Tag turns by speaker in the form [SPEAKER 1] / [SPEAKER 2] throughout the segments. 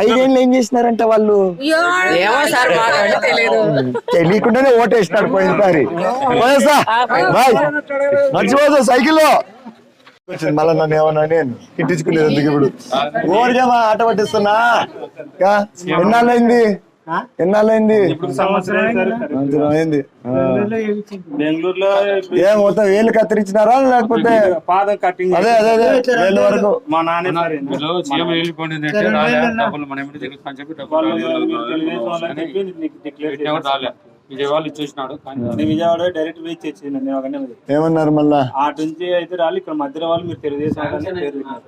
[SPEAKER 1] ఐదేళ్ళు ఏం చేసినారంట వాళ్ళు?
[SPEAKER 2] ఏమో సార్ మాకు తెలియదు
[SPEAKER 1] తెలియకుండానే ఓటేసినారు పోయినసారి. బాయ్. మర్చిపోదు సైకిల్లో. వచ్చింది మళ్ళీ నన్ను ఏమన్నా నేను తిట్టించుకునేది ఎందుకు ఇప్పుడు. ఓరికేమా ఆట పట్టిస్తున్నా. ఎన్నాళ్ళైంది ఎన్నాళ్ళైంది అయింది ఆ.
[SPEAKER 3] బెంగళూరులో
[SPEAKER 1] ఏం మొత్తం వేలు కత్తిరించినారా లేకపోతే?
[SPEAKER 3] పాదం కటింగ్
[SPEAKER 1] అదే అదే అదే. వేలు వరకు.
[SPEAKER 3] మా నాన్న
[SPEAKER 4] అంటే విజయవాడ ఇచ్చేసినాడు
[SPEAKER 3] విజయవాడ డైరెక్ట్ పోయి ఒకనే
[SPEAKER 1] ఏమన్నారు మళ్ళా?
[SPEAKER 3] ఆట నుంచి అయితే రాలి ఇక్కడ మధ్యలో వాళ్ళు మీరు తెలుగుదేశం వాళ్ళని పేరు పెట్టినారు.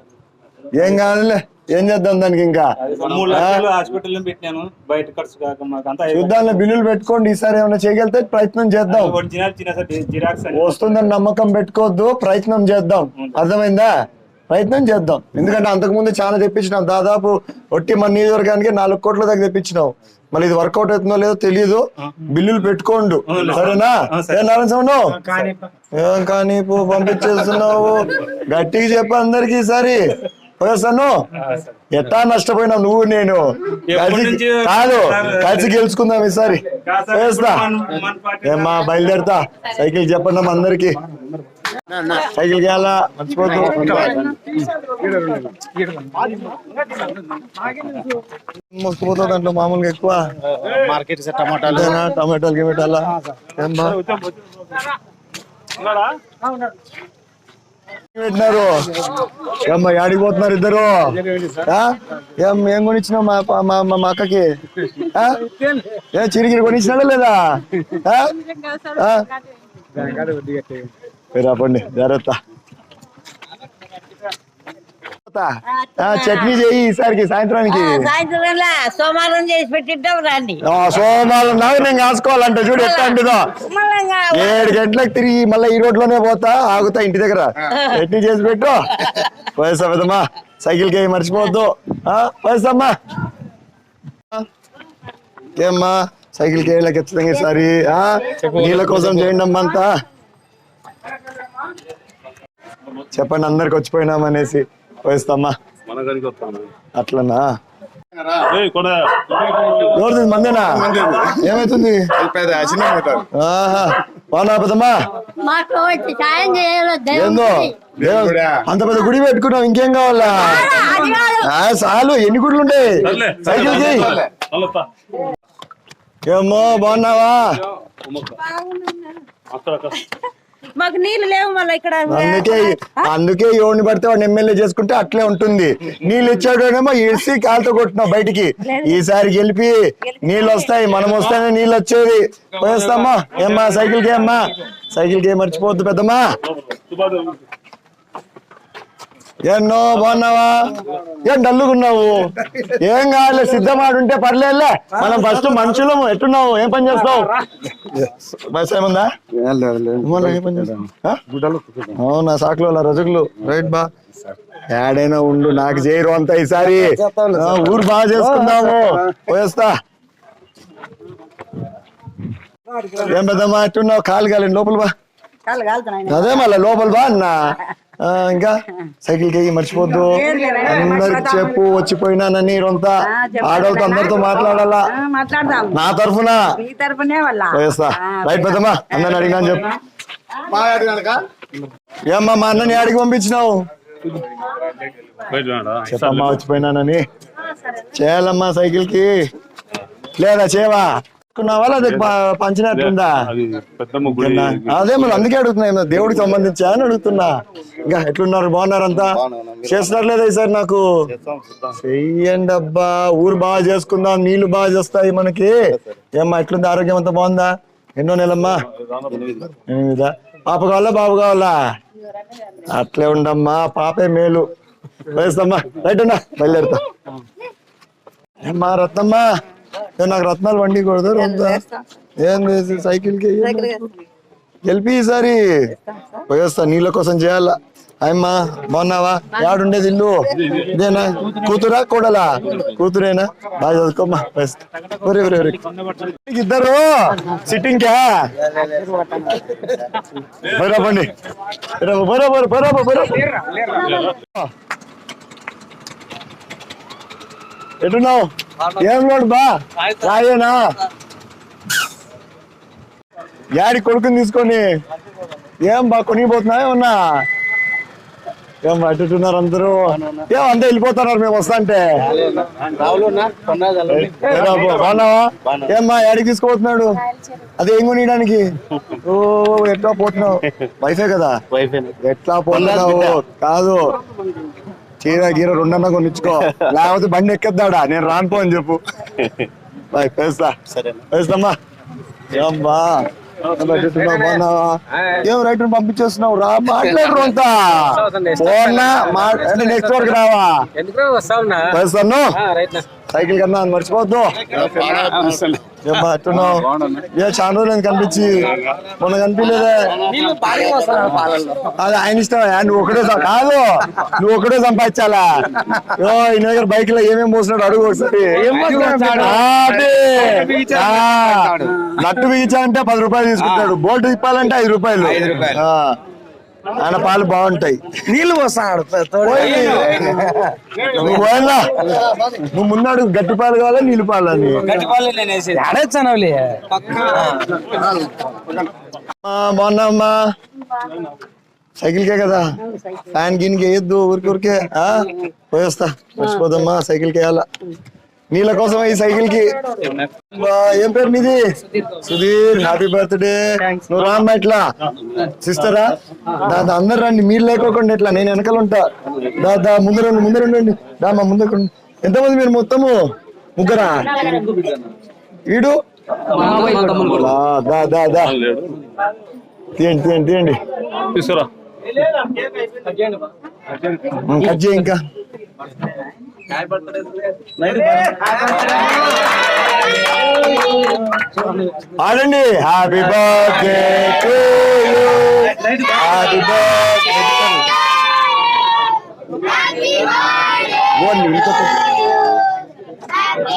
[SPEAKER 1] ఏం కాదులే ఏం చేద్దాం దానికి ఇంకా?
[SPEAKER 3] హాస్పిటల్ బయట ఖర్చు
[SPEAKER 1] బిల్లులు పెట్టుకోండి ఈసారి ఏమైనా చేయగలిగితే ప్రయత్నం చేద్దాం.
[SPEAKER 3] ఒరిజినల్ చిన్న సార్ జిరాక్స్ అని.
[SPEAKER 1] వస్తుందని నమ్మకం పెట్టుకోవద్దు ప్రయత్నం చేద్దాం. అర్థమైందా? ప్రయత్నం చేద్దాం. ఎందుకంటే అంతకు ముందు చాలా తెప్పించినాం. దాదాపు ఒట్టి మన నియోజకవర్గానికి నాలుగు కోట్ల దాకా తెప్పించినాం. మళ్ళీ ఇది వర్కౌట్ అవుతుందో లేదో తెలియదు బిల్లులు పెట్టుకోండు. సరేనా? ఏ నారాయణ కానీ పంపించేస్తున్నావు. గట్టిగా చెప్పు అందరికి ఈసారి. పోయేస్తాను ఎట్టా నష్టపోయినావు నువ్వు నేను? కాదు కలిసి గెలుచుకుందాం ఈసారి. పోయేస్తా
[SPEAKER 3] పార్టీ
[SPEAKER 1] ఏమ్మా బయలుదేరుతా. సైకిల్ చెప్పండి అందరికి. సైకిల్ చేయాలా మర్చిపోద్దు మోసుకుపోతా దాంట్లో మామూలుగా ఎక్కువ.
[SPEAKER 5] మార్కెట్ టమాటాలు?
[SPEAKER 1] టమాటాలు గిమాటాలా? ఏం బా? పెట్టినారు ఏమ్మా యాడికి పోతున్నారు ఇద్దరు? ఏం ఏం కొనిచ్చినావు మా మా మా- అక్కకి? ఏ చిరిగిరి కొనిచ్చినాడా లేదా? రాపండి జాగ్రత్త. చట్నీ చేయి ఈసారికి సాయంత్రానికి.
[SPEAKER 2] సాయంత్రం సోమవారం చేసి పెట్టిద్దాం రండి.
[SPEAKER 1] సోమవారం నాడు నేను కాసుకోవాలంటే చూడు ఎట్లా అంటుందో ఏడు గంటలకు తిరిగి మళ్ళీ ఈ రోడ్లోనే పోతా ఆగుతా ఇంటి దగ్గర. చట్నీ చేసి పెట్టు. పెద్దమ్మా సైకిల్కి మర్చిపోవద్దు. ఆ, పోయేస్తామ్మా ఏమ్మా సైకిల్కి ఖచ్చితంగా ఈసారి ఆ, నీళ్ళ కోసం చేయండి అమ్మా అంతా. చెప్పండి అందరికి వచ్చిపోయినామనేసి. పోయిస్తామ్మా అట్లనా? ఎవరిది? మందేనా? ఏమైతుంది? బాగున్నా పెద్దమ్మా? ఏందో? అంత పెద్ద గుడి పెట్టుకున్నావు ఇంకేం కావాలా? చాలు ఎన్ని గుడ్లు ఉంటాయి సైకిల్కి ఏమో బాగున్నావా?
[SPEAKER 2] మాకు నీళ్ళు లేవు మళ్ళీ ఇక్కడ.
[SPEAKER 1] అందుకే అందుకే ఎవరిని పడితే వాడిని ఎమ్మెల్యే చేసుకుంటే అట్లే ఉంటుంది. నీళ్ళు ఇచ్చాడేమో ఇడిసి కాలుతో కొట్టినావు బయటికి. ఈసారి గెలిపి నీళ్ళు వస్తాయి మనం వస్తేనే నీళ్ళు వచ్చేది. పోయేస్తామా? ఏమ్మా సైకిల్కి అమ్మా సైకిల్కి మర్చిపోవద్దు పెద్దమ్మా. ఎన్నో బాగున్నావా? ఏం డల్లుగున్నావు? ఏం కావాలి సిద్ధమాడుంటే పర్లేదులే. మనం ఫస్ట్ మనుషులము ఎట్టున్నావు? ఏం పని చేస్తావు? బస్ ఏముందా? ఏమన్నా ఏ పని చేస్తావు? ఆ? అవునా సాకులో రజకులు? రైట్ బా. ఏడైనా ఉండు నాకు చేయరు అంతా ఈసారి. ఆ, ఊరు బాగా చేసుకుందాము. పోయేస్తా. ఏం పెద్దమ్మా ఎట్టున్నావు? కాలు కాలేదు లోపల బా. అదే మళ్ళీ లోపల బా అన్న. ఇంకా సైకిల్కి మర్చిపోద్దు. అందరికి చెప్పు వచ్చిపోయినానని రొంతా. ఆడవాళ్ళతో అందరితో మాట్లాడాలా?
[SPEAKER 2] మాట్లాడదాం.
[SPEAKER 1] నా తరఫున? రైట్ పెద్దమ్మా అందరిని అడిగినా చెప్పు. ఏమ్మా మా అన్నని ఆడికి పంపించినావు? చెప్పమ్మా వచ్చిపోయినానని. చేయాలమ్మా సైకిల్కి లేదా చేవా పంచినట్టుందా? అదే మరి అందుకే అడుగుతున్నా దేవుడికి సంబంధించా అని అడుగుతున్నా. ఇంకా ఎట్లున్నారు? బాగున్నారంతా చేస్తున్నారు లేదా ఈసారి నాకు? చెయ్యండి అబ్బా. ఊరు బాగా చేసుకుందాం నీళ్ళు బాగా చేస్తాయి మనకి. ఏమ్మా ఎట్లుంది? ఆరోగ్యం అంతా బాగుందా? ఎన్నో నెలమ్మా? ఎనిమిదా పాప కావాలా బాబు కావాలా? అట్లే ఉండమ్మా పాపే మేలు. వేస్తామ్మా రైట్ అన్నా బయలుదేరుతా. ఏమ్మా రత్నమ్మా? నాకు రత్నాలు వండి కూడదు ఏం సైకిల్కి గెలిపి ఈసారి. పోయేస్తా నీళ్ళ కోసం చేయాలా? అమ్మా బాగున్నావా? యాడుండేది ఇల్లు? ఇదేనా? కూతురా కోడలా? కూతురేనా? బాగా చదువుకోమ్మా వేస్తా ఒరే ఒరే ఒరే. ఇద్దరు సిట్టింగ్ క్యా బరాబండి బరాబర్ బరాబర్ బరాబర్ ఎట్టున్నావు ఏం లోడు బా? రాయేనా? యాడి కొడుకుని తీసుకొని ఏం బా కొనిపోతున్నా ఏమన్నా? ఏం అట్టున్నారు అందరూ? ఏం అంతా వెళ్ళిపోతున్నారు మేము వస్తా బా, బాగున్నావా? ఏమ్మా యాడికి తీసుకుపోతున్నాడు? అది ఏం కొనియడానికి? ఓ ఎట్లా పోతున్నావు? వైఫే కదా? ఎట్లా పోతున్నావు? కాదు. చీర గీర రెండన్నా కొనిచ్చుకో. లేకపోతే బండి ఎక్కేద్దాడా? నేను రానుపో అని చెప్పు.
[SPEAKER 5] సరే
[SPEAKER 1] వేస్తామ్మా ఏమ్మా? ఏం రైట్ పంపించేస్తున్నావు? రా మాట్లాడరు అంతా అంటే నెక్స్ట్ వరకు రావా? వేస్తాను. సైకిల్ కన్నా మర్చిపోద్దు ఏ చాలా రోజులు కనిపించి. మొన్న కనిపించలేదే. అది ఆయన ఇష్టం నువ్వు ఒకటే కాదు. నువ్వు ఒకటే సంపాదించాలా? ఓ ఈయన దగ్గర బైక్లో ఏమేమి పోస్తున్నాడు అడుగు ఒకసారి. నట్టు బిగించా అంటే పది రూపాయలు తీసుకుంటాడు. బోల్ట్ తిప్పాలంటే ఐదు రూపాయలు. ఆయన పాలు బాగుంటాయి.
[SPEAKER 5] నీళ్ళు పోస్తాడు.
[SPEAKER 1] నువ్వు నువ్వు ముందాడు గట్టి పాలు కావాలా నీళ్ళు పాలు అని బాగున్నామ్మా సైకిల్ కే కదా? ఫ్యాన్ గిన్ వేయద్దు ఊరికి ఊరికే. ఆ? పోయేస్తా మర్చిపోదమ్మా సైకిల్కి వేయాలా. నీళ్ళ కోసం ఈ సైకిల్కి ఏం పేరు నీది? సుధీర్ హ్యాపీ బర్త్డే నువ్వు రామ్మా ఇట్లా సిస్టరా దాదా అందరు రండి. మీరు లేకోకుండా ఇట్లా నేను వెనకాల ఉంటా. దాదా ముందు రండి ముందు రండి దామా ముందు రండి. ఎంతమంది మీరు మొత్తము? ముగ్గురా? వీడు దా దా దా. తీయండి తీయండి తీయండి.
[SPEAKER 4] తీసుకురా.
[SPEAKER 1] కట్ చేయి ఇంకా. ఆడండి. Happy birthday to you happy birthday నీళ్ళతో
[SPEAKER 5] పార్టీ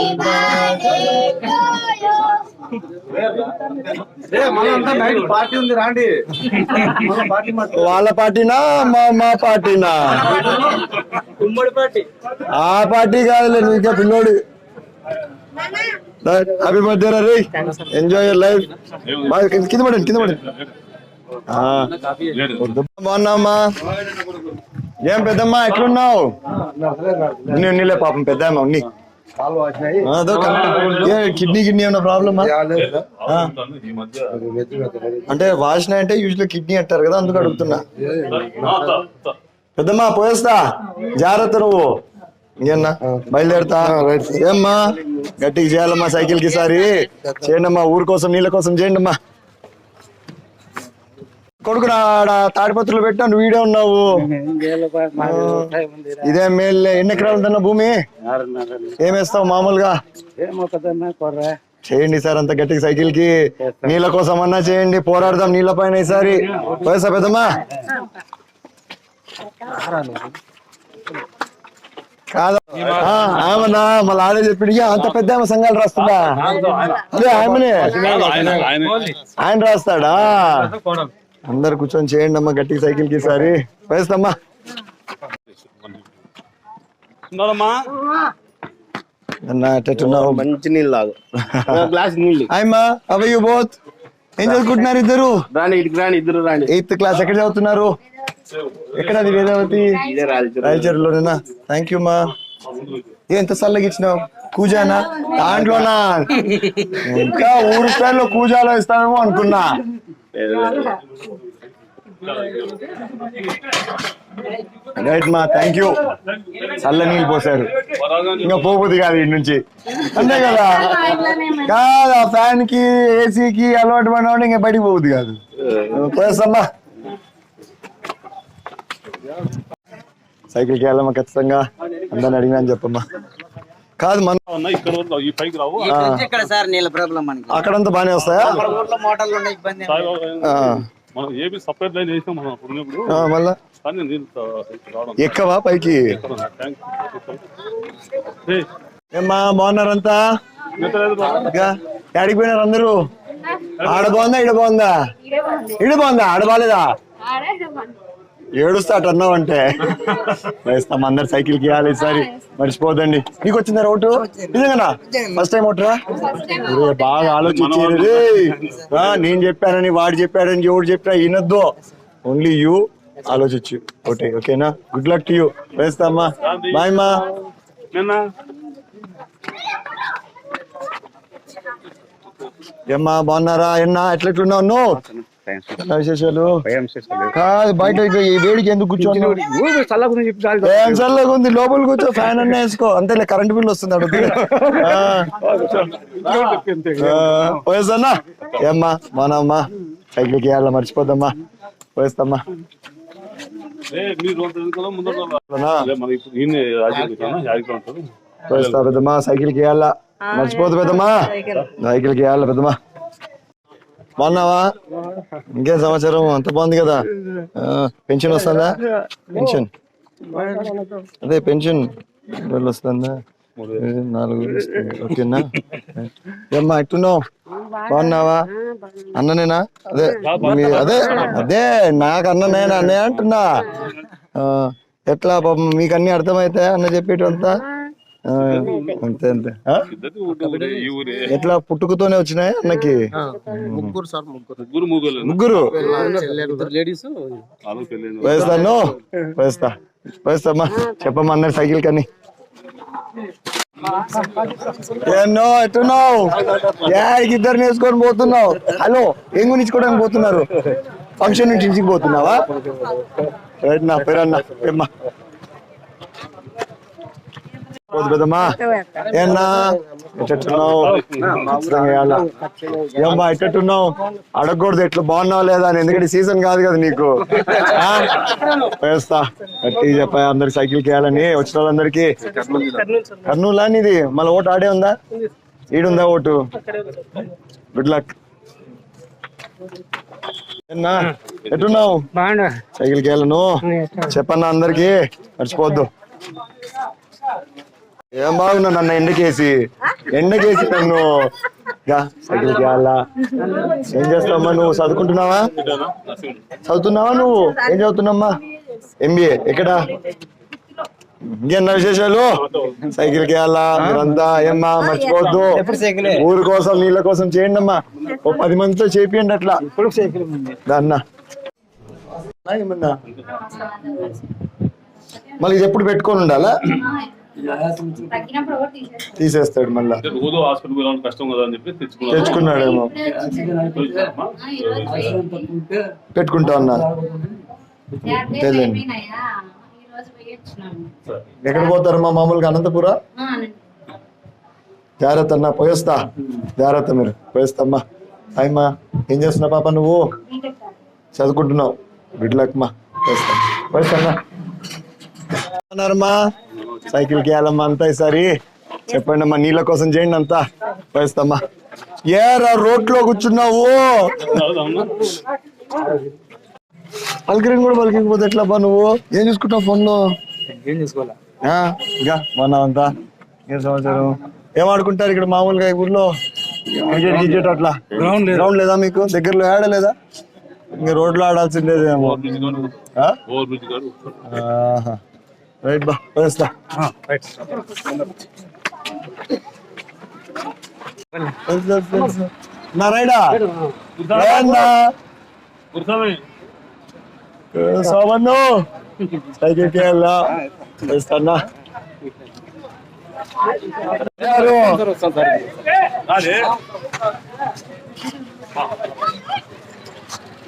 [SPEAKER 5] ఉంది రాండి
[SPEAKER 1] వాళ్ళ పార్టీనా? మా మా పార్టీనా?
[SPEAKER 5] ఉమ్మడి పార్టీ.
[SPEAKER 1] ఆ పార్టీ కాదులే ఇంకా పిల్లోడు. హ్యాపీ బర్త్డే రే ఎంజాయ్ యర్ లైఫ్ బాగా కింద పడండి కింద పడండి. బాగున్నామ్మా ఏం పెద్దమ్మా ఎట్లున్నావు? ఉన్ని ఉన్నిలే పాపం పెద్దమ్మ ఉన్ని కిడ్నీ కిడ్నీ ఏమైనా ప్రాబ్లమా
[SPEAKER 4] మధ్య.
[SPEAKER 1] అంటే వాసిన అంటే యూజువల్ కిడ్నీ అంటారు కదా అందుకు అడుగుతున్నా. పెద్దమ్మా పోయేస్తా. జాగ్రత్త నువ్వు. ఇంకేనా? బయలుదేరుతా. ఏమ్మా? గట్టిగా చేయాలమ్మా సైకిల్కి సారి చేయండి అమ్మా ఊరి కోసం నీళ్ళ కోసం చేయండి అమ్మా కొడుకు ఆడ తాడిపత్రులు పెట్టా నువ్వు వీడే ఉన్నావు. ఇదే మేల్ ఎన్ని ఎకరాలు ఉందన్న భూమి? ఏమేస్తావు మామూలుగా? చేయండి సార్ అంత గట్టిగా సైకిల్కి నీళ్ళ కోసం అన్నా చేయండి పోరాడదాం నీళ్ళ పైన ఈసారి. వయసా పెద్దమ్మా? కాదా. ఆ, ఆమెనా మళ్ళీ ఆడే అంత పెద్ద ఆమె సంఘాలు రాస్తుందా? అదే ఆమెనే.
[SPEAKER 4] ఆయన
[SPEAKER 1] రాస్తాడా? అందరు కూర్చొని చేయండి అమ్మా గట్టిగా సైకిల్కి ఈసారి. వేస్తమ్మా.
[SPEAKER 5] మంచి నీళ్ళు తాగు. గ్లాస్ నీళ్ళు.
[SPEAKER 1] అమ్మా అవ యూ బోత్ ఏం చదువుకుంటున్నారు ఇద్దరు?
[SPEAKER 5] రాండి ఇటుకు రాండి ఇద్దరు రాండి
[SPEAKER 1] ఎయిత్ క్లాస్ ఎక్కడ చదువుతున్నారు? ఎక్కడ అది వేదావతి?
[SPEAKER 5] ఇదే రాజు
[SPEAKER 1] రాయచూరులోనేనా? థ్యాంక్ యూ మా ఎంత చల్లగా ఇచ్చినావు? కూజానా? దాంట్లోనా? ఇంకా ఊరు స్టైల్లో కూజాలో ఇస్తామేమో అనుకున్నా. రైట్ మా థ్యాంక్ యూ చల్ల నీళ్ళు పోసారు ఇంకా పోబుద్ది కాదు ఇంటి నుంచి. అంతే కదా? కాదు ఫ్యాన్కి ఏసీకి అలవాటు పడినవాడు ఇంకా బయటికి పోబుద్ది కాదు. పోయేస్తామ్మా. సైకిల్కి వెళ్ళమ్మా ఖచ్చితంగా? అందరిని అడిగినా అని చెప్పమ్మా. కాదు మన
[SPEAKER 4] ఉన్నా ఇక్కడ వరకు ఈ పైకి రావు.
[SPEAKER 6] ఇక్కడ సార్ నీళ్ళ ప్రాబ్లం మనకి.
[SPEAKER 1] అక్కడంతా బానే వస్తాయా?
[SPEAKER 6] ఊర్లో మోటార్లు ఉన్నాయి ఇబ్బంది ఏం లేదు.
[SPEAKER 4] సాయిబాబా
[SPEAKER 1] ఆ,
[SPEAKER 4] మనం ఏబీ సపరేట్ లైన్ చేసినాం మనం అప్పుడు ఉన్నప్పుడు.
[SPEAKER 1] ఆ, మళ్ళా?
[SPEAKER 4] కానీ నీళ్ళు తా- రావడం.
[SPEAKER 1] ఎక్కవా పైకి? ఏమ్మా బాగున్నారంతా? ఎక్కడికి పోయినారు అందరూ? ఆడ బాగుందా ఇడ బాగుందా? ఇడ బాగుందా. ఆడ బాగాలేదా ఏడుస్తా అటు అన్నావంటే వేస్తాం అందరు సైకిల్కి ఇవ్వాలి ఈసారి. మర్చిపోదండి నీకు వచ్చిందా ఓటు నిజంగా ఫస్ట్ టైం ఓటరా? బాగా ఆలోచించారు ఆ, నేను చెప్పానని వాడు చెప్పాడని ఎవడు చెప్పినా వినొద్దు. ఓన్లీ యూ ఆలోచించు. ఓకే ఓకేనా? గుడ్ లక్ టు యూ వేస్తామ్మా బాయ్ మా ఏమ్మా బాగున్నారా? ఎన్నా ఎట్లెట్లున్నావు నువ్వు విశేషాలు కాదు బయట ఇక ఈ వేడికి ఎందుకు ఏం చల్లగా ఉంది? లోపల కూర్చో ఫ్యాన్ అన్న వేసుకో. అంతేలే కరెంట్ బిల్ వస్తుంది పోయేసన్నా ఏమ్మా బానమ్మా సైకిల్కి వేయాలా మర్చిపోద్దమ్మా. పోయేస్తామ్మా. పోయేస్తా పెద్దమ్మా సైకిల్కి పెద్దమ్మా. వేయాలా పెద్దమ్మా. బాగున్నావా? ఇంకేం సమాచారం అంత బాగుంది కదా? పెన్షన్ వస్తుందా? పెన్షన్. అదే పెన్షన్. రోజులు వస్తుందా? నాలుగు ఓకేనా? ఏమ్మా ఎట్టున్నావు? బాగున్నావా? అన్ననేనా? అదే మీ అదే అదే నాకు అన్ననేనా అన్నే అంటున్నా. ఎట్లా పాపం మీకు అన్ని అర్థమైతే అన్న చెప్పేటంతా? ఆ, అంతే అంతే. ఆ?
[SPEAKER 4] ఇద్దరిది ఒకటే ఊరే, ఈ ఊరే.
[SPEAKER 1] ఎట్లా పుట్టుకతోనే వచ్చినాయి అన్నకి?
[SPEAKER 5] ముగ్గురు సార్ ముగ్గురు.
[SPEAKER 4] ముగ్గురు.
[SPEAKER 1] ముగ్గురు? వేస్తాను వేస్తా వేస్తామ్మా చెప్పమ్మా అందరు సైకిల్ కని ఎన్నో ఎట్టున్నావు? ఇద్దరు నేర్చుకొని పోతున్నావు? హలో ఏం గురించుకోవడానికి పోతున్నారు? ఫంక్షన్ నుంచి ఇంటికి పోతున్నావా? రైట్ నా పేరన్నా ఏమ్మా? పోదు పెద్దమ్మా ఏన్నా ఎట్టున్నావు ఖచ్చితంగా. ఏమ్మా అడగకూడదు ఎట్లా బాగున్నావు లేదా అని ఎందుకంటే సీజన్ కాదు కదా నీకు ఆ? వేస్తా గట్టి చెప్పా అందరికి సైకిల్ వేయాలని వచ్చిన వాళ్ళందరికి కర్నూలు ఇది మళ్ళీ ఓటు ఆడే ఉందా ఈడుందా ఓటు గుడ్ లక్ ఎట్టున్నావు సైకిల్ వేయాలను చెప్పన్నా అందరికి మర్చిపోవద్దు ఏం బాగున్నా నన్ను ఎండకేసి? ఎండకేసి నన్ను? సైకిల్ ఏం చేస్తావమ్మా నువ్వు? చదువుకుంటున్నావా చదువుతున్నావా నువ్వు? ఏం చదువుతున్నామ్మా ఎంబీఏ ఎక్కడ? ఇంకేనా విశేషాలు? సైకిల్ వేయాలా మీరంతా ఏమ్మా మర్చిపోవద్దు. ఊరు కోసం నీళ్ళ కోసం చేయండి అమ్మా ఓ పది మందితో చేపియండి అట్లా. దాన్న ఏమన్నా? మళ్ళీ ఇది ఎప్పుడు పెట్టుకొని ఉండాలా? తీసేస్తాడు మళ్ళా.
[SPEAKER 4] రోజు హాస్పిటల్ కష్టం కదా అని చెప్పి
[SPEAKER 1] తెచ్చుకున్నాడేమో.
[SPEAKER 7] ఈ రోజు
[SPEAKER 1] పెట్టుకుంటా
[SPEAKER 7] రోజు పోయొచ్చినాము
[SPEAKER 1] ఎక్కడ పోతారు మా మామూలుగా అనంతపుర?
[SPEAKER 7] ఆ,
[SPEAKER 1] జాగ్రత్త అన్న పోయేస్తా. జాగ్రత్త మీరు పోయేస్తామ్మా. అయ్యమ్మా ఏం చేస్తున్నావు పాప నువ్వు. చదువుకుంటున్నావు. గుడ్ లక్ మా. పోయేస్తా. పోయేస్తామ్మా. అన్నారమ్మా. సైకిల్కి వెళ్ళమ్మా అంతా ఈసారి. చెప్పండి అమ్మా నీళ్ళ కోసం చేయండి అంతా. పోయేస్తామ్మా ఏరా రోడ్లో కూర్చున్నావు? పలికిరిని కూడా పలికిపోతే ఎట్లా బా నువ్వు? ఏం చూసుకుంటావు ఫోన్లో
[SPEAKER 3] ఏం చేసుకోవాలా?
[SPEAKER 1] ఇంకా బాగున్నావు అంతా? ఏం సమాచారం? ఏం ఆడుకుంటారు ఇక్కడ మామూలుగా ఈ ఊర్లో? క్రికెట్ అట్లా?
[SPEAKER 3] గ్రౌండ్ లేదు?
[SPEAKER 1] గ్రౌండ్ లేదా మీకు? దగ్గరలో ఆడలేదా ఇంకా రోడ్లో ఆడాల్సిందేమో
[SPEAKER 4] ఓవర్ బ్రిడ్జ్ గాడు
[SPEAKER 1] ఆ?
[SPEAKER 4] ఓవర్ బ్రిడ్జ్ గాడు
[SPEAKER 1] ఆహా. రైట్ బా వేస్తా
[SPEAKER 3] రైట్
[SPEAKER 1] తెలుసు, తెలుసు, తెలుసు. నా రైడా ఏందా?
[SPEAKER 4] కూర్చోమే
[SPEAKER 1] ఏ, సోమన్ను సైకిల్కి వెళ్ళా వేస్తానా యారు?
[SPEAKER 4] అదే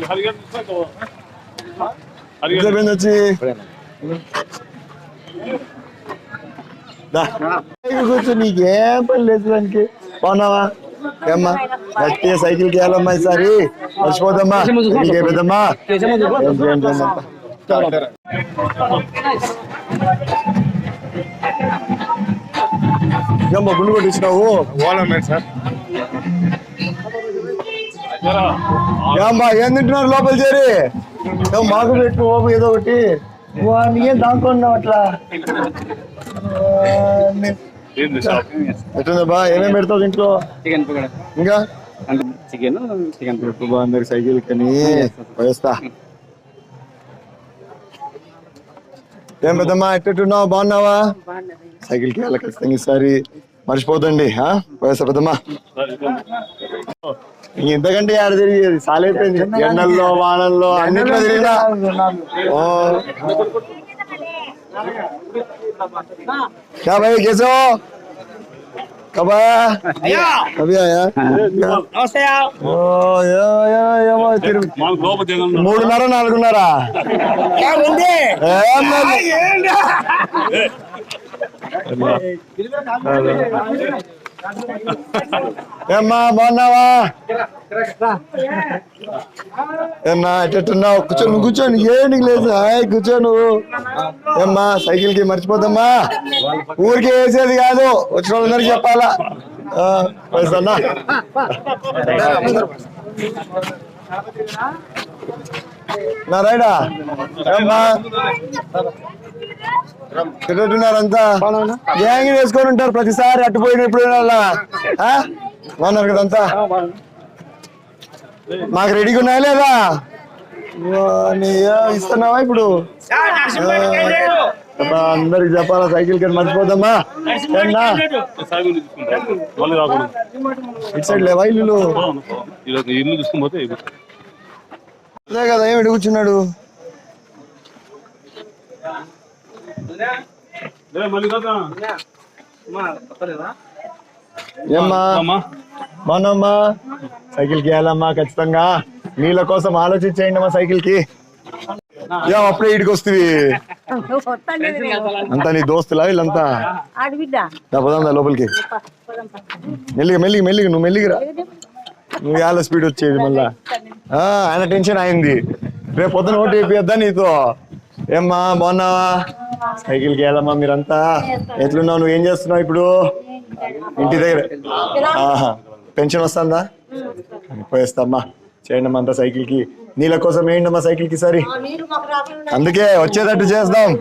[SPEAKER 4] హరిగారు హరిగారు
[SPEAKER 1] ఎంతసేపు వచ్చి దా. ఇక్కడ కూర్చో నీకేం పని లేదు దానికి పోనావా ఏమ్మా? గట్టిగా సైకిల్కి ఈసారి. మర్చిపోదమ్మా నీకే పెద్దమ్మా? ఏమ్మా గుండు కొట్టించినావు ఏమ్మా ఏం తింటున్నారు? లోపల చేరి. మాకు పెట్టు ఓపు ఏదో ఒకటి. వా, నీకేం దానుకున్నావు అట్లా. ఎట్లుందబ్బా ఏమేమి పెడతావు ఇంట్లో
[SPEAKER 6] చికెన్ పకోడా
[SPEAKER 1] ఇంకా?
[SPEAKER 6] చికెన్ చికెన్
[SPEAKER 1] సైకిల్ కని వేస్తా ఏం పెద్దమ్మా ఎట్టున్నావు బాగున్నావా? సైకిల్కి వెళ్ళ ఖచ్చితంగా ఈసారి మర్చిపోతండి ఆ? వయసు పెద్దమ్మా? ఇంతకంటే ఆడ తిరిగేది సాలైపోయింది ఎండల్లో వానల్లో అన్నిట్లో తిరిగినా ఓ. क्या भाई कैसे हो कब आया अभी आया ఓ, ఏ, ఏ, ఏమో తిరుగు మూడున్నర నాలుగున్నర ఏం లేదు. ఏమ్మా బాగున్నావా? ఏమ్మా ఎట్టున్నావు కూర్చో నువ్వు కూర్చోని ఏంటి లేదు. హాయ్ కూర్చో నువ్వు. ఏమ్మా సైకిల్కి మర్చిపోద్దమ్మా. ఊరికే వేసేది కాదు. వచ్చిన వాళ్ళందరికీ చెప్పాలా? వయసన్నా నా రైడా ఏమ్మా? తిరుగుతున్నారంతా. గ్యాంగ్ వేసుకొని ఉంటారు ప్రతిసారి? అట్టుపోయినప్పుడు బాగున్నారు కదంతా? మాకు రెడీగా ఉన్నాయా లేదా? ఇస్తున్నావా ఇప్పుడు? అందరికి చెప్పాలా? సైకిల్కి మర్చిపోతామా? ఇటు సైడ్ లేవా ఇల్లు
[SPEAKER 4] ఇల్లు
[SPEAKER 1] అదే కదా ఏమి కూర్చున్నాడు? ఏమ్మా? బాగున్నామ్మా సైకిల్కి వెళ్ళమ్మా ఖచ్చితంగా. నీళ్ళ కోసం ఆలోచించేయండి అమ్మా సైకిల్కి యా అప్పుడే ఇడికి వస్తుంది అంతా నీ దోస్తులా వీళ్ళంతా?
[SPEAKER 2] ఆడబిడ్డ.
[SPEAKER 1] దా పోదాం దా లోపలికి. మెల్లిగా మెల్లిగా మెల్లిగా నువ్వు మెల్లిగా నువ్వు చాలా స్పీడ్ వచ్చేది మళ్ళా. ఆ, ఆయన టెన్షన్ అయింది. రేపు పొద్దున ఓటు వేపియద్దా నీతో? ఏమ్మా బాగున్నావా? సైకిల్కి వెళ్ళమ్మా మీరంతా. ఎట్లున్నావు? నువ్వు ఏం చేస్తున్నావు ఇప్పుడు? ఇంటి దగ్గర. పెన్షన్ వస్తుందా? పోయేస్తామ్మా. చేయండి అంతా సైకిల్కి. నీళ్ళ కోసం వేయండి అమ్మా సైకిల్కి సరి అందుకే వచ్చేటట్టు చేద్దాం ఆహా.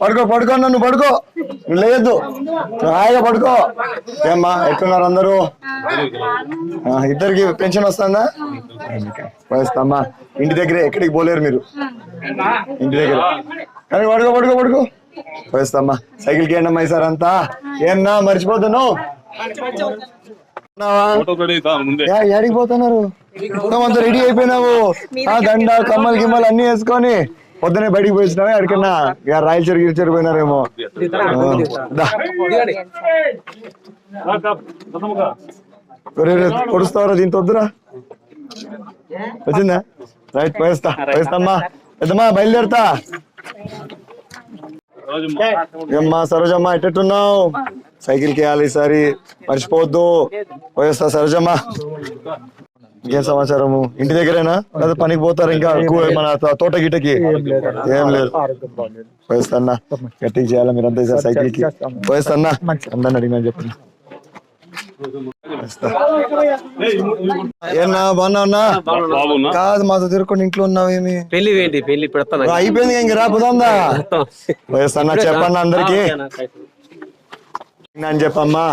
[SPEAKER 1] పడుకో పడుకో నన్ను పడుకో. లేదు హాయిగా పడుకో. ఏమ్మా ఎట్లున్నారు అందరూ? ఆ, ఇద్దరికి పెన్షన్ వస్తుందా? వస్తామ్మా ఇంటి దగ్గరే ఎక్కడికి పోలేరు మీరు? ఇంటి దగ్గర. కానీ పడుకో పడుకో పడుకో. వస్తామ్మా సైకిల్కి ఏంటమ్మా సార్ అంతా? ఏమన్నా మర్చిపోతున్నావు? యాడికి పోతున్నారు? మొత్తం అంతా రెడీ అయిపోయినావు. ఆ దండ కమ్మలు గిమ్మలు అన్ని వేసుకొని పొద్దునే బయటికి పోయినావా? ఎక్కడికన్నా? రాయలచూరు గిరిచూరు పోయినారేమో పొడుస్తావరా దీంతో వద్దురా. వచ్చిందా? రైట్ పోయిస్తా పోయిస్తామ్మా పెద్దమ్మా బయలుదేరుతా. ఏమ్మా సరోజమ్మ ఎట్టున్నావు సైకిల్కి వేయాలి ఈసారి. మర్చిపోవద్దు. పోయేస్తా సరోజమ్మ. ఇంకేం సమాచారము? ఇంటి దగ్గరేనా? లేదా పనికి పోతారు ఇంకా మన తోట గిటకి ఏం లేదు పోయిస్తాన్నా గట్టిగా చేయాలా మీరంతా ఈసారి సైకిల్కి పోయిస్తాన్నా అందరిని అడిగినా చెప్పండి. ఏనా
[SPEAKER 4] బాగున్నా.
[SPEAKER 1] కాదు మాతో తిరుక్కొని ఇంట్లో ఉన్నావు ఏమి?
[SPEAKER 5] పెళ్ళి ఏంటి పెళ్ళి పెడతాను
[SPEAKER 1] అయిపోయింది ఇంక రా పోదాందా పోయిస్తాన్నా చెప్పన్నా అందరికి. అని చెప్పమ్మా.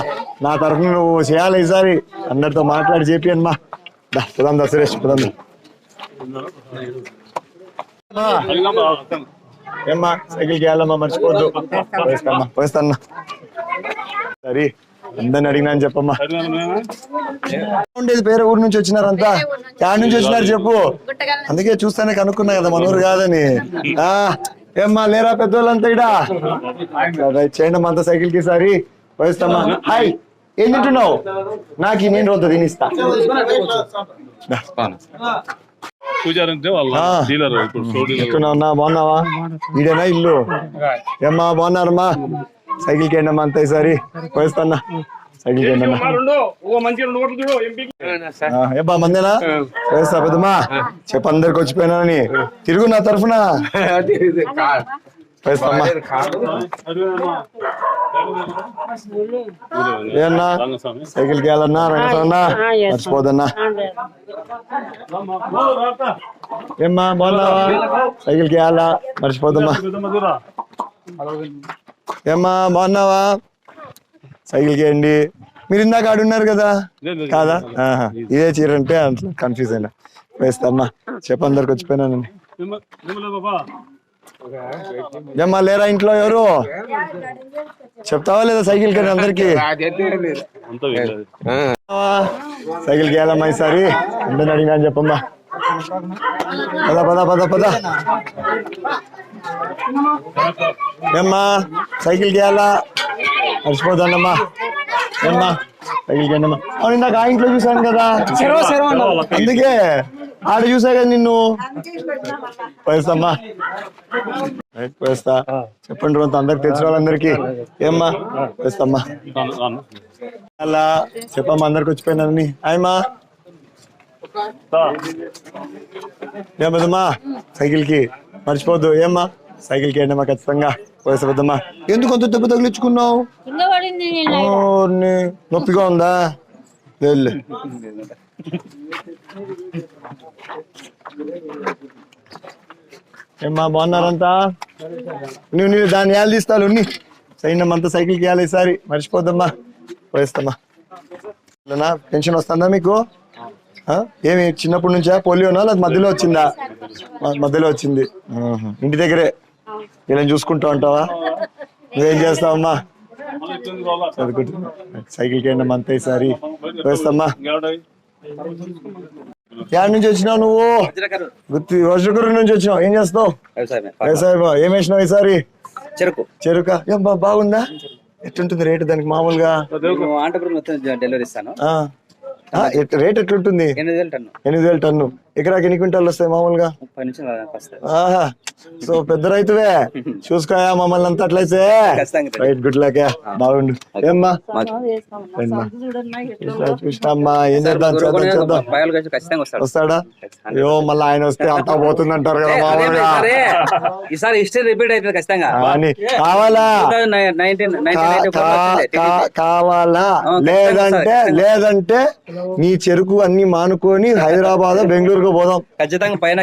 [SPEAKER 1] నా తరఫున నువ్వు చేయాలి ఈసారి. అందరితో మాట్లాడి చెప్పి అమ్మా. దా పోదాం దా సురేష్ పోదాం దా. ఏమ్మా సైకిల్కి వెళ్ళమ్మా మర్చిపోద్దు పోయిస్తామ్మా పోయిస్తాన్నా సరే అందరిని అడిగినా అని చెప్పమ్మా. ఉండేది పేరు ఊరు నుంచి వచ్చినారంతా? యాడ్ నుంచి వచ్చినారు చెప్పు. అందుకే చూస్తానే కనుక్కున్నా కదా మన ఊరు కాదని. ఆ ఏమ్మా లేరా పెద్దోళ్ళంతా ఇడా? చేయండి అంతా సైకిల్కి సారి. పోయిస్తామ్మా హాయ్. ఏం తింటున్నావు? నాకు ఈ నేను రోజు తినిస్తా.
[SPEAKER 4] పూజారి అంటే వాళ్ళ
[SPEAKER 1] ఆ.
[SPEAKER 4] డీలర్ ఇప్పుడు షో డీలర్.
[SPEAKER 1] ఎక్కడున్నావు అన్నా? బాగున్నావా? ఈడేనా ఇల్లు? ఏమ్మా బాగున్నారమ్మా? సైకిల్కి ఏంటమ్మా అంతా ఈసారి? పోయిస్తాన్నా. సైకిల్కి ఏంటమ్మా? ఆ, ఏబ్బా మందేనా? వేస్తా పెద్దమ్మా. చెప్పు అందరికి వచ్చిపోయినానని. తిరుగు నా తరఫున. వేస్తామ్మా ఏమన్నా
[SPEAKER 4] రంగస్వామి
[SPEAKER 1] సైకిల్కి వెళ్ళన్నా రంగసన్నా మర్చిపోదన్నా ఏమ్మా బాగున్నావా సైకిల్కి వెళ్ళా మర్చిపోదమ్మా ఏమ్మా బాగున్నావా సైకిల్కి వేయండి మీరు ఇందాక ఆడున్నారు కదా కాదా. ఇదే చీర అంటే అట్లా కన్ఫ్యూజ్ అయినా వేస్తామ్మా చెప్పు అందరికి వచ్చిపోయినానని ఏమ్మా లేరా ఇంట్లో ఎవరు? చెప్తావా లేదా సైకిల్ కానీ అందరికి? సైకిల్ గేయాలమ్మా ఈసారి. అందరిని అడిగినా అని చెప్పమ్మా. పద పద పద పద. ఏమ్మా సైకిల్ గేయాలా మర్చిపోతానమ్మా. ఏమ్మా సైకిల్ గేయండమ్మా అవును ఇందాక ఆ ఇంట్లో చూసాను కదా. అందుకే. ఆడ చూసా కదా నిన్ను. పోయిస్తామ్మా పోయిస్తా చెప్పండి రోజు అందరికి తెలిసిన వాళ్ళందరికీ. ఏమ్మా? పోయిస్తామ్మా అలా చెప్పమ్మా అందరికి వచ్చిపోయినారని ఆయమ్మా. ఏమదమ్మా సైకిల్కి మర్చిపోద్దు. ఏమ్మా? సైకిల్కి ఏంటమ్మా ఖచ్చితంగా పోయిస్తామా ఎందుకు అంత దెబ్బ తగిలించుకున్నావు? నొప్పిగా ఉందా? వెళ్ళు ఏమ్మా బాగున్నారంతా? నువ్వు నేను దాన్ని ఏళ్ళు తీస్తాను ఉన్ని సైన్ అంతా సైకిల్కి వేయాలి ఈసారి మర్చిపోద్దమ్మా. పోయిస్తామా ఇలానా పెన్షన్ వస్తుందా మీకు? ఏమి చిన్నప్పటి నుంచా? పోలియోనా? లేదా మధ్యలో వచ్చిందా? మధ్యలో వచ్చింది. ఇంటి దగ్గరే. ఇలా చూసుకుంటా ఉంటావా? నువ్వేం చేస్తావమ్మా? చదువుకుంటున్నా సైకిల్కి అంతా ఈసారి వేస్తామ్మా యాడ్ నుంచి వచ్చినావు నువ్వు? గుర్తు వర్షకురు నుంచి వచ్చినావు. ఏం చేస్తావు వ్యవసాయం ఏం వేసినావు ఈసారి?
[SPEAKER 6] చెరుకు.
[SPEAKER 1] చెరుక? ఏం బాగుందా? ఎట్లుంటుంది రేటు దానికి మామూలుగా?
[SPEAKER 6] డెలివరీ ఇస్తాను.
[SPEAKER 1] రేట్ ఎట్లుంటుంది?
[SPEAKER 6] ఎనిమిది వేలు టన్ను.
[SPEAKER 1] ఎకరాకి ఎన్ని క్వింటాలు వస్తాయి మామూలుగా? ఆహా సో పెద్ద రైతువే. చూసుకోయా మమ్మల్ని అంతా అట్లయితే. రైట్ గుడ్ లక్ బాగుండు. ఏమ్మా? చూసినామ్మా ఏం చేద్దాం చేద్దాం
[SPEAKER 6] వస్తాడు.
[SPEAKER 1] వస్తాడా? అయ్యో మళ్ళీ ఆయన వస్తే అంతా పోతుంది అంటారు కదా మామూలుగా.
[SPEAKER 6] సరే. ఈసారి హిస్టరీ రిపీట్ అవుతుంది ఖచ్చితంగా.
[SPEAKER 1] కావాలా? కావాలా? లేదంటే. లేదంటే నీ చెరుకు అన్ని మానుకొని హైదరాబాద్ బెంగళూరుకు పోదాం?
[SPEAKER 6] ఖచ్చితంగా పైన.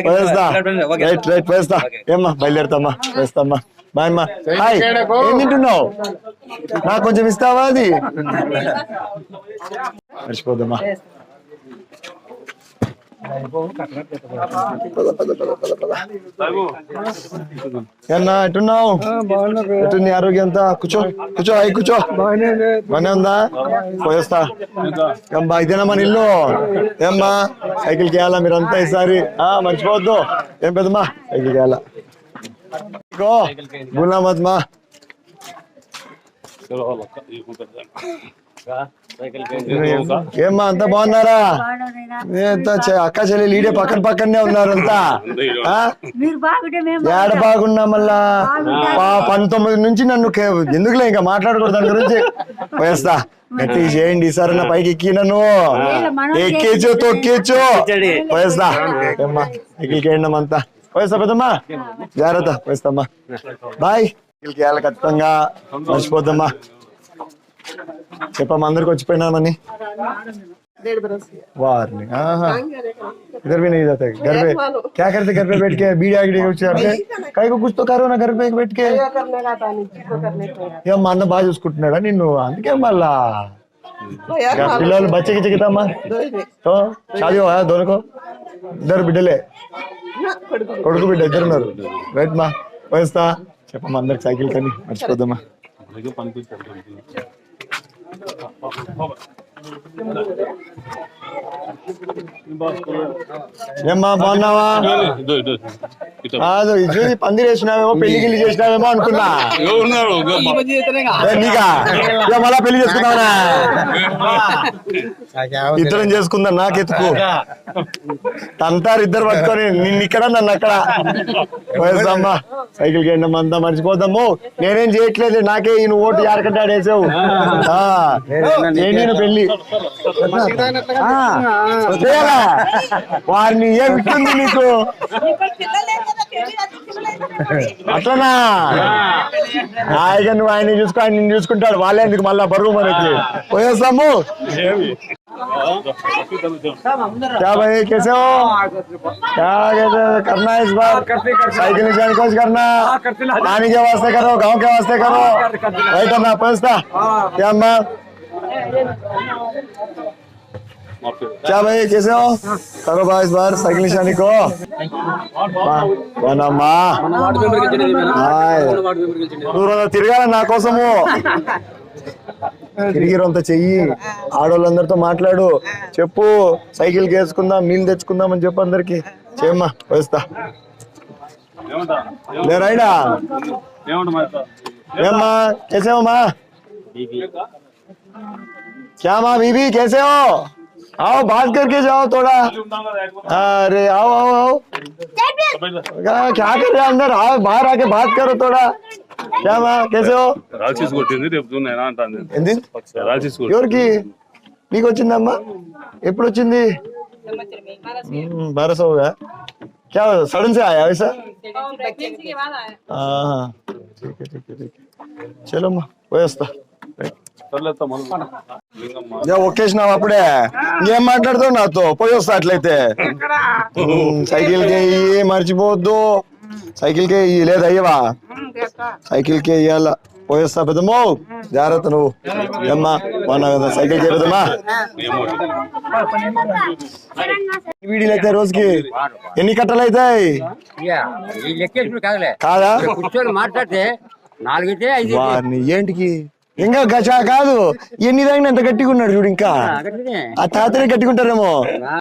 [SPEAKER 1] రైట్ రైట్ వేస్తా. ఏమ్మా బయలుదేరుతామ్మా వేస్తామ్మా. బాయ్ అమ్మా. హాయ్. ఏం తింటున్నావు? నాకు కొంచెం ఇస్తావా అది? మర్చిపోద్దమ్మా పద, పద, పద, పద, పద. ఏన్నా ఎట్టున్నావు? ఎట్టుంది ఆరోగ్యం అంతా? కూర్చో కూర్చో అయి కూర్చో. బాగానే ఉందా? పోయేస్తా. ఏమ్మా ఇదేనా మన ఇల్లు ఏమ్మా సైకిల్కి మీరంతా ఈసారి? ఆ మర్చిపోవద్దు. ఏం పెద్దమ్మా? సైకిల్కి వేయాలా ఇగో, ఏమ్మా అంతా బాగున్నారా? అక్క చెల్లెలు ఈడే పక్కన పక్కనే ఉన్నారు అంతా. ఏడ బాగున్నా. మళ్ళా పా- పంతొమ్మిది నుంచి నన్ను ఎందుకులే ఇంకా మాట్లాడకూడదు దాని గురించి? వేస్తా గట్టి చేయండి ఈసారి నా పైకి ఎక్కి నన్ను. ఎక్కేచ్చు తొక్కేచ్చు వేస్తా ఏమ్మా ఎక్కికేయండి అంతా? వేస్తా పెద్దమ్మా. జాగ్రత్త వేస్తామ్మా బాయ్. వీళ్ళకి వెళ్ళాలి ఖచ్చితంగా మర్చిపోద్దమ్మా. చెప్పమ్మా అందరికి వచ్చిపోయినామని वारने हाँ हाँ इधर भी नहीं जाते घर पे क्या करते घर पे बैठ के बीड़ी आगड़ी कुछ करते कहीं को कुछ तो करो ना घर पे बैठ के ఏం మా అన్న బాగా చూసుకుంటున్నాడా నిన్ను అందుకే మళ్ళా ఇక పిల్లలు బచ్చకి చికితమ్మా తో షాదీ హోయా దోనకో ఇద్దరు బిడ్డలే కొడుకు బిడ్డ ఇద్దరు ఉన్నారు రైట్ మా వయస్తా చెప్పమ్మా అందరికి సైకిల్ కానీ మర్చిపోద్దమ్మా ఏమ్మా బాగున్నావా? కాదు ఇది పందిరి వేసినావేమో పెళ్ళి గిల్లి చేసినావేమో అనుకున్నా. ఏ, నీకా? మళ్ళా పెళ్ళి చేసుకున్నావనా ఇద్దరం చేసుకుందా నాకెత్తుకు తంతారు ఇద్దరు పట్టుకొని నిన్ను ఇక్కడ నన్ను అక్కడ. పోయేద్దామ్మా సైకిల్కి ఎండమ్మా అంతా మర్చిపోదాము. నేనేం చేయట్లేదు నాకే ఈయన ఓటు యారకంటే ఆడేసావు ఆ, ఏ నేను పెళ్ళి? వారిని ఏం ఇట్టుంది నీకు? అట్లనా? హాయిగా నువ్వు ఆయన చూసుకో ఆయన చూసుకుంటాడు. వాళ్ళే ఎందుకు మళ్ళా బరువు మనకి? పోయేస్తాము क्या भाई कैसे हो क्या कैसे करना है इस बार साइकिल निशान कोच करना पानी के वास्ते करो गांव के वास्ते करो राइट ना पैसा क्या अम्मा क्या भाई कैसे हो करो भाई इस बार साइकिल निशानी को వనమ్మా హాయ్. నువ్వు తిరగాల నా కోసము తిరిగిరంత చెయ్యి ఆడవాళ్ళందరితో మాట్లాడు చెప్పు సైకిల్ వేసుకుందాం నీళ్ళు తెచ్చుకుందాం అని చెప్పు అందరికి చేయమ్మా వస్తా లే రైడా ఏమ్మా कैसे हो माँ क्या माँ बीबी कैसे हो आओ बात करके जाओ थोड़ा अरे आओ आओ आओ क्या क्या कर रहे हो अंदर आओ बाहर आके बात करो थोड़ा क्या माँ कैसे हो
[SPEAKER 4] రాల్సీస్ కొట్టింది రేపు చూడు నేను అంటాను
[SPEAKER 1] ఏంది
[SPEAKER 4] రాల్సీస్ కొట్టి
[SPEAKER 1] ఎవరికి నీకు వచ్చిందమ్మా ఎప్పుడు వచ్చింది बारह सौ हो गया क्या सडन से आया वैसा हाँ ठीक है ठीक है ठीक है चलो अम्मा పోయేస్తా
[SPEAKER 4] సర్లేస్తా మళ్ళీ లింగమ్మ
[SPEAKER 1] ఒక్కేసినావు అప్పుడే ఇంకేం మాట్లాడుతావు నాతో పోయి వస్తా అట్లయితే ఉమ్, సైకిల్ కి ఇయ్యి మర్చిపోవద్దు సైకిల్కి లేదా అయ్యవా సైకిల్కి ఇయ్యాల? పోయేస్తా పెద్దమ్మో. జాగ్రత్త నువ్వు. ఏమ్మా మన కదా సైకిల్కి పెద్దమ్మా వీడియోలు అయితే రోజుకి ఎన్ని కట్టలు అవుతాయి? కాదా?
[SPEAKER 8] మాట్లాడితే నాలుగైతే
[SPEAKER 1] ఏంటికి? ఇంకా గచా కాదు. ఎన్ని దాకా ఎంత గట్టిగా ఉన్నాడు చూడు ఇంకా. ఆ తాతనే గట్టిగా ఉంటారేమో.